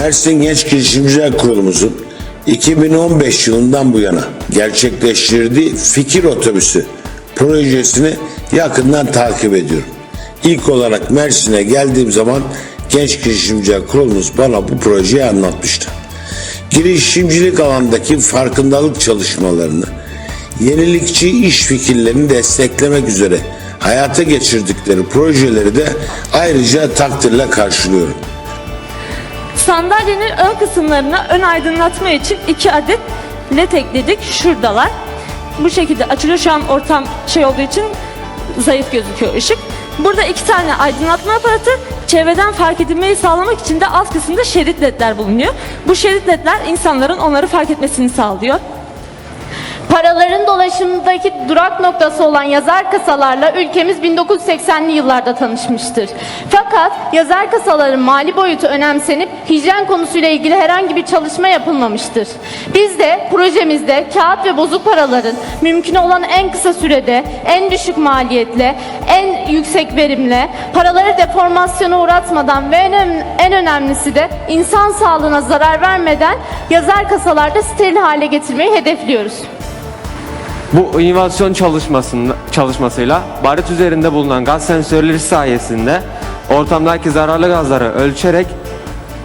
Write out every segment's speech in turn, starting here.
Mersin Genç Girişimciler Kurulumuzun 2015 yılından bu yana gerçekleştirdiği fikir otobüsü projesini yakından takip ediyorum. İlk olarak Mersin'e geldiğim zaman Genç Girişimciler Kurulumuz bana bu projeyi anlatmıştı. Girişimcilik alandaki farkındalık çalışmalarını, yenilikçi iş fikirlerini desteklemek üzere hayata geçirdikleri projeleri de ayrıca takdirle karşılıyorum. Sandalyenin ön kısımlarına ön aydınlatma için iki adet led ekledik. Şuradalar. Bu şekilde açılıyor. Şu an ortam şey olduğu için zayıf gözüküyor ışık. Burada iki tane aydınlatma aparatı çevreden fark edilmeyi sağlamak için de alt kısımda şerit ledler bulunuyor. Bu şerit ledler insanların onları fark etmesini sağlıyor. Paraların dolaşımındaki durak noktası olan yazar kasalarla ülkemiz 1980'li yıllarda tanışmıştır. Fakat yazar kasaların mali boyutu önemsenip hijyen konusuyla ilgili herhangi bir çalışma yapılmamıştır. Biz de projemizde kağıt ve bozuk paraların mümkün olan en kısa sürede, en düşük maliyetle, en yüksek verimle, paraları deformasyona uğratmadan ve en, önem- en önemlisi de insan sağlığına zarar vermeden yazar kasalarda steril hale getirmeyi hedefliyoruz. Bu inovasyon çalışmasında, çalışmasıyla barut üzerinde bulunan gaz sensörleri sayesinde ortamdaki zararlı gazları ölçerek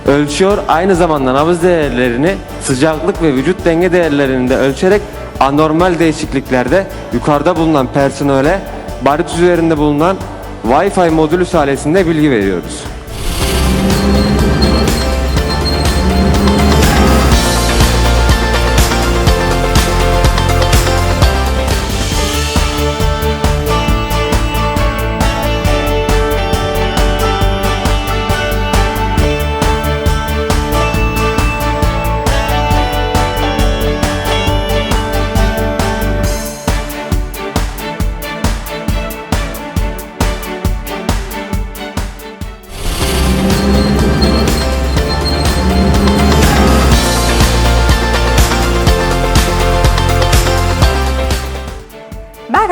ölçüyor. Aynı zamanda nabız değerlerini, sıcaklık ve vücut denge değerlerini de ölçerek anormal değişikliklerde yukarıda bulunan personele barut üzerinde bulunan Wi-Fi modülü sayesinde bilgi veriyoruz.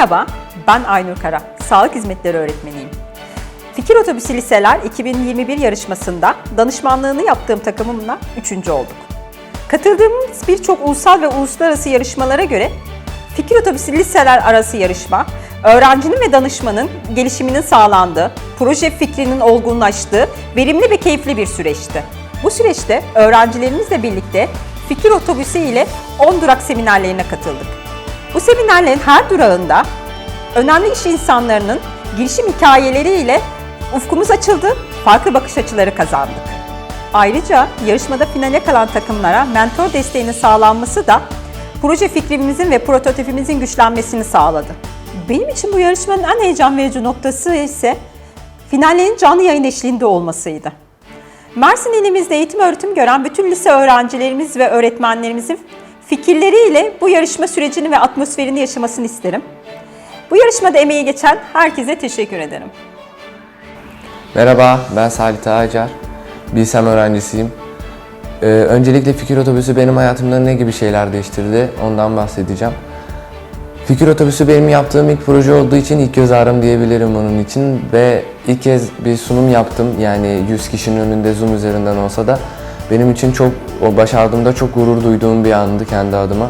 Merhaba, ben Aynur Kara, Sağlık Hizmetleri Öğretmeniyim. Fikir Otobüsü Liseler 2021 yarışmasında danışmanlığını yaptığım takımımla üçüncü olduk. Katıldığımız birçok ulusal ve uluslararası yarışmalara göre Fikir Otobüsü Liseler arası yarışma, öğrencinin ve danışmanın gelişiminin sağlandığı, proje fikrinin olgunlaştığı, verimli ve keyifli bir süreçti. Bu süreçte öğrencilerimizle birlikte Fikir Otobüsü ile 10 durak seminerlerine katıldık. Bu seminerlerin her durağında önemli iş insanlarının girişim hikayeleriyle ufkumuz açıldı, farklı bakış açıları kazandık. Ayrıca yarışmada finale kalan takımlara mentor desteğinin sağlanması da proje fikrimizin ve prototipimizin güçlenmesini sağladı. Benim için bu yarışmanın en heyecan verici noktası ise finallerin canlı yayın eşliğinde olmasıydı. Mersin ilimizde eğitim öğretim gören bütün lise öğrencilerimiz ve öğretmenlerimizin fikirleriyle bu yarışma sürecini ve atmosferini yaşamasını isterim. Bu yarışmada emeği geçen herkese teşekkür ederim. Merhaba, ben Salih Acar. Bilsem öğrencisiyim. Ee, öncelikle Fikir Otobüsü benim hayatımda ne gibi şeyler değiştirdi ondan bahsedeceğim. Fikir Otobüsü benim yaptığım ilk proje olduğu için ilk göz ağrım diyebilirim onun için ve ilk kez bir sunum yaptım yani 100 kişinin önünde Zoom üzerinden olsa da benim için çok o başardığımda çok gurur duyduğum bir andı kendi adıma.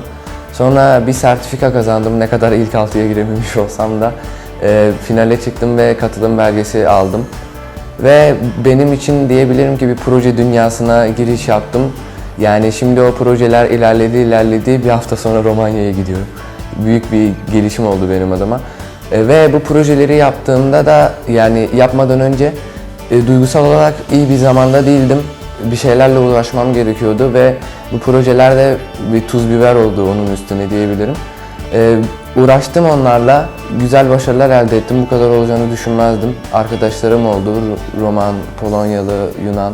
Sonra bir sertifika kazandım ne kadar ilk altıya girememiş olsam da e, finale çıktım ve katılım belgesi aldım. Ve benim için diyebilirim ki bir proje dünyasına giriş yaptım. Yani şimdi o projeler ilerledi ilerledi bir hafta sonra Romanya'ya gidiyorum. Büyük bir gelişim oldu benim adıma. E, ve bu projeleri yaptığımda da yani yapmadan önce e, duygusal olarak iyi bir zamanda değildim. Bir şeylerle uğraşmam gerekiyordu ve bu projelerde bir tuz biber oldu onun üstüne diyebilirim. Ee, uğraştım onlarla, güzel başarılar elde ettim. Bu kadar olacağını düşünmezdim. Arkadaşlarım oldu, Ro- Roman, Polonyalı, Yunan.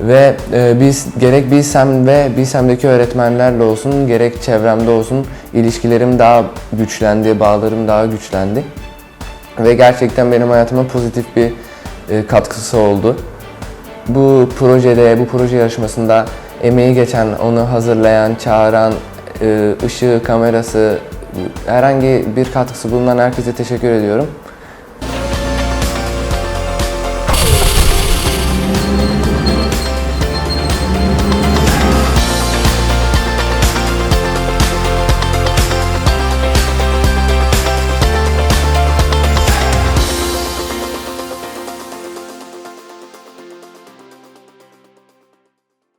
Ve e, biz gerek Bilsem ve Bilsem'deki öğretmenlerle olsun, gerek çevremde olsun ilişkilerim daha güçlendi, bağlarım daha güçlendi. Ve gerçekten benim hayatıma pozitif bir e, katkısı oldu. Bu projede, bu proje yarışmasında emeği geçen, onu hazırlayan, çağıran, e, ışığı, kamerası, herhangi bir katkısı bulunan herkese teşekkür ediyorum.